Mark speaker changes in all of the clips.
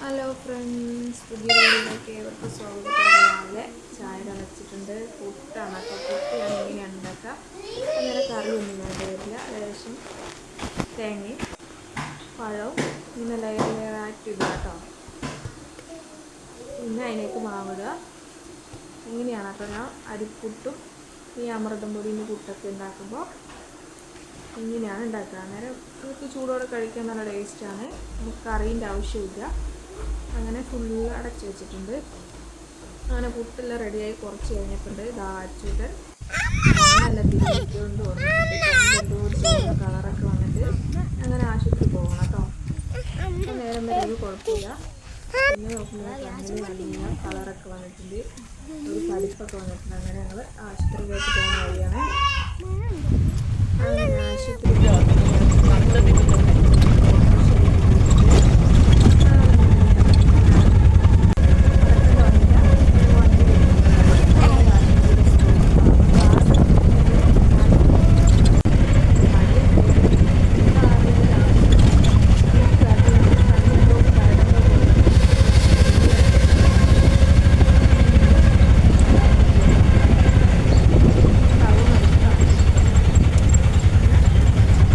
Speaker 1: Hello friends പുതിയ വീഡിയോയിലേക്ക് ഏവർക്കും സ്വാഗതം. ചായ തിളച്ചിട്ടുണ്ട്. പുട്ടാണ് അപ്പോൾ പുട്ട് ഞാൻ ഇങ്ങനെയാണ് ഉണ്ടാക്കുക? അങ്ങനെ കറിയൊന്നും വേണ്ടി വരില്ല ഏകദേശം തേങ്ങയും പഴവും ഇങ്ങനെ ലെയർ ഇടുക കേട്ടോ പിന്നെ അതിലേക്ക് മാവിടുക ഇങ്ങനെയാണ് അപ്പോൾ ഞാൻ അരിപ്പുട്ടും ഈ അമൃതം പൊടിന്റെ പുട്ടൊക്കെ ഉണ്ടാക്കുമ്പോൾ ഇങ്ങനെയാണ് ഉണ്ടാക്കുക. അന്നേരം നമുക്ക് ചൂടോടെ കഴിക്കാൻ നല്ല ടേസ്റ്റാണ് നമുക്ക് കറീന്റെ ആവശ്യമില്ല. അങ്ങനെ ഫുള്ള് അടച്ചു വെച്ചിട്ടുണ്ട്. അങ്ങനെ പുട്ടെല്ലാം റെഡിയായി കുറച്ച് കഴിഞ്ഞിട്ടുണ്ട്. അച്ചുതൻ നല്ല തിരിച്ചുകൊണ്ട് വന്നിട്ടുണ്ട്. കളറൊക്കെ വന്നിട്ട് അങ്ങനെ ആശുപത്രി പോകണം കേട്ടോ. നേരം വരെ കുഴപ്പമില്ല. പിന്നെ നോക്കുമ്പോൾ നല്ല കളറൊക്കെ വന്നിട്ടുണ്ട്. ഒരു പരിപ്പൊക്കെ വന്നിട്ടുണ്ട്. അങ്ങനെ ഞങ്ങൾ ആശുപത്രിയിലേക്ക് പോകുന്ന വഴിയാണ്. അങ്ങനെ ആശുപത്രിയിൽ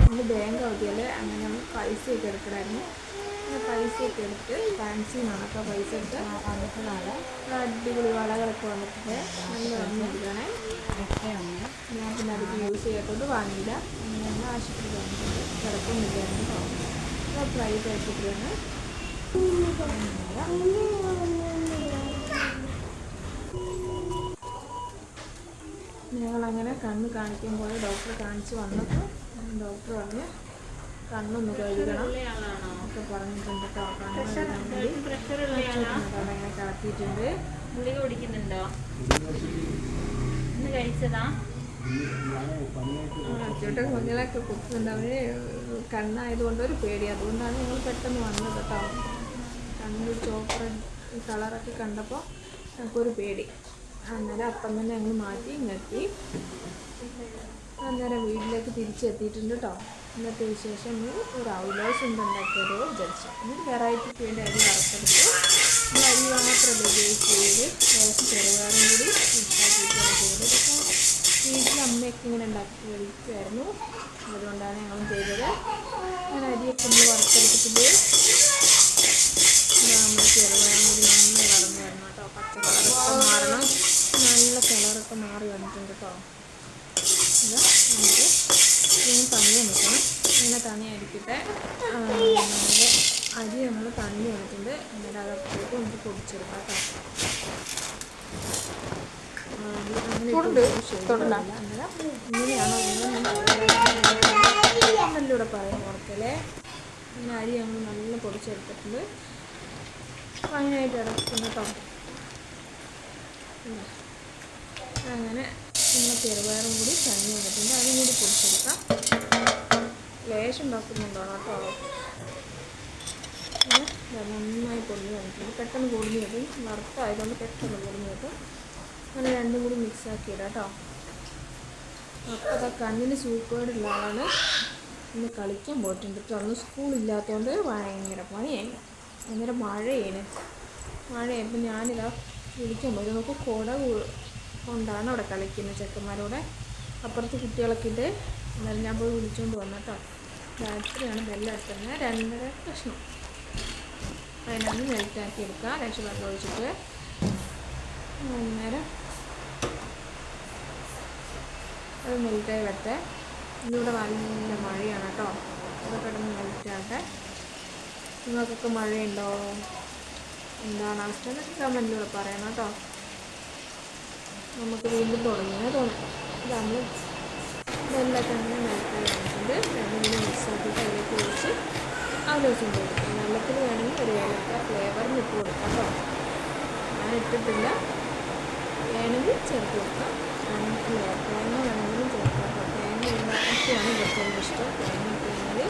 Speaker 1: നമ്മൾ ബാങ്ക് അവധിയല്ല അങ്ങനെ നമ്മൾ പൈസയൊക്കെ എടുക്കണമായിരുന്നു അങ്ങനെ പൈസയൊക്കെ എടുത്ത് ഫാൻസി അപ്പോൾ പൈസ എടുത്ത് വന്നിട്ടുള്ളതാണ്. അടിപൊളി വളകളൊക്കെ വന്നിട്ടുണ്ട്. നല്ല വന്നിരിക്കണേ ഞാൻ പിന്നെ അതൊക്കെ യൂസ് ചെയ്യാത്തോണ്ട് വാങ്ങിയില്ല. അങ്ങനെ നമ്മൾ ആശുപത്രി വന്നിട്ടുണ്ട് കിടക്കുന്നില്ലായിരുന്നു കേട്ടോ പ്രൈവറ്റ് ആശുപത്രിയാണ് ഞങ്ങളങ്ങനെ കണ്ണ് കാണിക്കുമ്പോൾ ഡോക്ടറെ കാണിച്ച് വന്നപ്പോൾ ഡോക്ടർ പറഞ്ഞ് കണ്ണൊന്ന് കഴുകണം. ഒക്കെ പറഞ്ഞിട്ടുണ്ട്
Speaker 2: ഗുളിക കുടിക്കുന്നുണ്ടോ? ഇന്ന് കഴിച്ചതാ?
Speaker 1: കുഞ്ഞിലൊക്കെ കുത്തുന്നുണ്ട്. അവന് കണ്ണായതുകൊണ്ട് ഒരു പേടി. അതുകൊണ്ടാണ് ഞങ്ങൾ പെട്ടെന്ന് വന്നത് കേട്ടോ. കണ്ണിൽ ചോപ്പർ കളറൊക്കെ കണ്ടപ്പോൾ ഞങ്ങൾക്കൊരു പേടി. അന്നേരം അപ്പം തന്നെ ഞങ്ങൾ മാറ്റി ഇങ്ങെത്തി അന്നേരം വീട്ടിലേക്ക് തിരിച്ചെത്തിയിട്ടുണ്ട് കേട്ടോ. ഇന്നത്തെ വിശേഷം ഒരു ഔലോസ് ഉണ്ടാക്കിയതോ വിചാരിച്ചു എന്നിട്ട് വെറൈറ്റിക്ക് വേണ്ടി അരി വറുത്തെടുത്ത് അരി മാത്രം ഉപയോഗിച്ച് ചെയ്ത് കുറച്ച് കൂടി മിക്സാക്കിയിട്ടാണ് ചെയ്തത് വീട്ടിൽ അമ്മയൊക്കെ ഇങ്ങനെ ഉണ്ടാക്കി കഴിക്കുമായിരുന്നു അതുകൊണ്ടാണ് ഞങ്ങൾ ചെയ്തത്. ഞാൻ അരിയൊക്കെ ഒന്ന് വറുത്തെടുത്തിട്ട് നമ്മൾ ചെറുകാരും കൂടി നന്നായി വളർന്നു വരണം കേട്ടോ. പച്ച കളറൊക്കെ മാറണം. നല്ല കളറൊക്കെ മാറി വന്നിട്ടുണ്ട് കേട്ടോ. ഇത് നമുക്ക് തണി നിൽക്കണം ഇങ്ങനെ തണിയായിരിക്കട്ടെ അരി നമ്മൾ തണി എടുത്തിട്ട് എന്നിട്ട് അതപ്പോഴേക്കും നമുക്ക് പൊടിച്ചെടുക്കാം ഇങ്ങനെയാണോ? നല്ലൂടെ പറയാൻ ഓർക്കല്ലേ ഇങ്ങനെ അരി നമ്മൾ നല്ല പൊടിച്ചെടുത്തിട്ടുണ്ട്. ഫൈനായിട്ട് ഇടക്കുന്ന കേട്ടോ. അങ്ങനെ നമ്മൾ ചെറുപയറും കൂടി തണി എടുത്തിട്ടുണ്ട് അതും കൂടി പൊടിച്ചെടുക്കാം. ലേശം ഉണ്ടാക്കുന്നുണ്ടാണ് കേട്ടോ നന്നായി പൊടിഞ്ഞ് വന്നിട്ടുണ്ട് പെട്ടെന്ന് പൊടിഞ്ഞ് കിട്ടും വറുത്തായതുകൊണ്ട് പെട്ടെന്ന് പൊടിഞ്ഞ് കിട്ടും അങ്ങനെ രണ്ടും കൂടി മിക്സ് ആക്കി കേട്ടോ. അപ്പോൾ അതാ കണ്ണിന് സൂക്കേടുള്ള ആളാണ് ഇന്ന് കളിക്കാൻ പോയിട്ടുണ്ട് അന്ന് സ്കൂളില്ലാത്തതുകൊണ്ട് ഭയങ്കര പണിയായി ഭയങ്കര മഴയാണ് മഴയപ്പോൾ ഞാനിതാ വിളിക്കാൻ പോയി. നമുക്ക് കുട കൊണ്ടാണ് അവിടെ കളിക്കുന്നത് ചെക്കന്മാരോടെ. അപ്പുറത്ത് കുട്ടികളൊക്കെ ഉണ്ട് എന്നാലും ഞാൻ പോയി വിളിച്ചുകൊണ്ട് വന്നു കേട്ടോ രാത്രിയാണ് ബെല്ലടുത്തുന്നത് രണ്ടര കഷ്ണം അതിനകത്ത് മെൽറ്റാക്കി എടുക്കാം രക്ഷ വെള്ളം ഒഴിച്ചിട്ട് അന്നേരം അത് മെൽറ്റായി വരട്ടെ. ഇതിവിടെ നല്ല മഴയാണ് കേട്ടോ. അത് കിടന്ന് മെൽറ്റാകട്ടെ നിങ്ങൾക്കൊക്കെ മഴയുണ്ടോ? എന്താണ് അവസ്ഥ? എന്നൊക്കെ കമന്റിലൂടെ പറയണം കേട്ടോ. നമുക്ക് വീണ്ടും തുടങ്ങിയാൽ തോന്നും ഇത് നമ്മൾ ഇതെല്ലാം തന്നെ മെൽറ്റായി വന്നിട്ടുണ്ട് രണ്ടും കൂടി മിക്സ് അതിലേക്ക് ഒഴിച്ച് ആലോചിച്ചും വെള്ളത്തിൽ വേണമെങ്കിൽ ഒരു ഏലക്ക ഫ്ലേവറിന് ഇട്ട് കൊടുക്കാം കേട്ടോ. ഞാൻ ഇട്ടിട്ടില്ല. വേണമെങ്കിൽ ചേർത്ത് കൊടുക്കാം. തേങ്ങ വേണമെങ്കിലും ചേർക്കാം കേട്ടോ തേങ്ങ ഇഷ്ടം. തേങ്ങ ഇട്ട്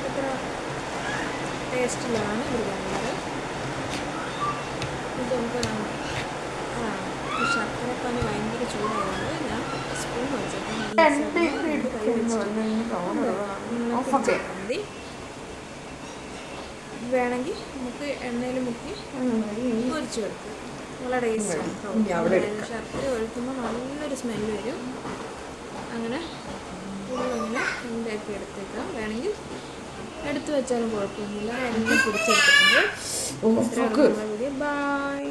Speaker 1: അത്ര ടേസ്റ്റിലാണ് ഇത് വേണ്ടത് ഇത് നമുക്ക് ആ ശർക്കരപ്പാന് ഭയങ്കര ചൂടായതുകൊണ്ട് ഞാൻ സ്പൂൺ വെച്ചിട്ട് മതി വേണമെങ്കിൽ നമുക്ക് എണ്ണയിൽ മുക്കി പൊരിച്ചു കൊടുക്കാം നല്ല ടേസ്റ്റ്. ശർക്കര ഒഴുക്കുമ്പോൾ നല്ലൊരു സ്മെല്ല് വരും. അങ്ങനെ ഫുള്ളിങ്ങനെ ഉണ്ടാക്കി എടുത്തേക്കാം. വേണമെങ്കിൽ എടുത്തു വെച്ചാലും കുഴപ്പമൊന്നുമില്ല. വേണമെങ്കിൽ പിടിച്ചെടുത്തിട്ടുണ്ട്. ബൈ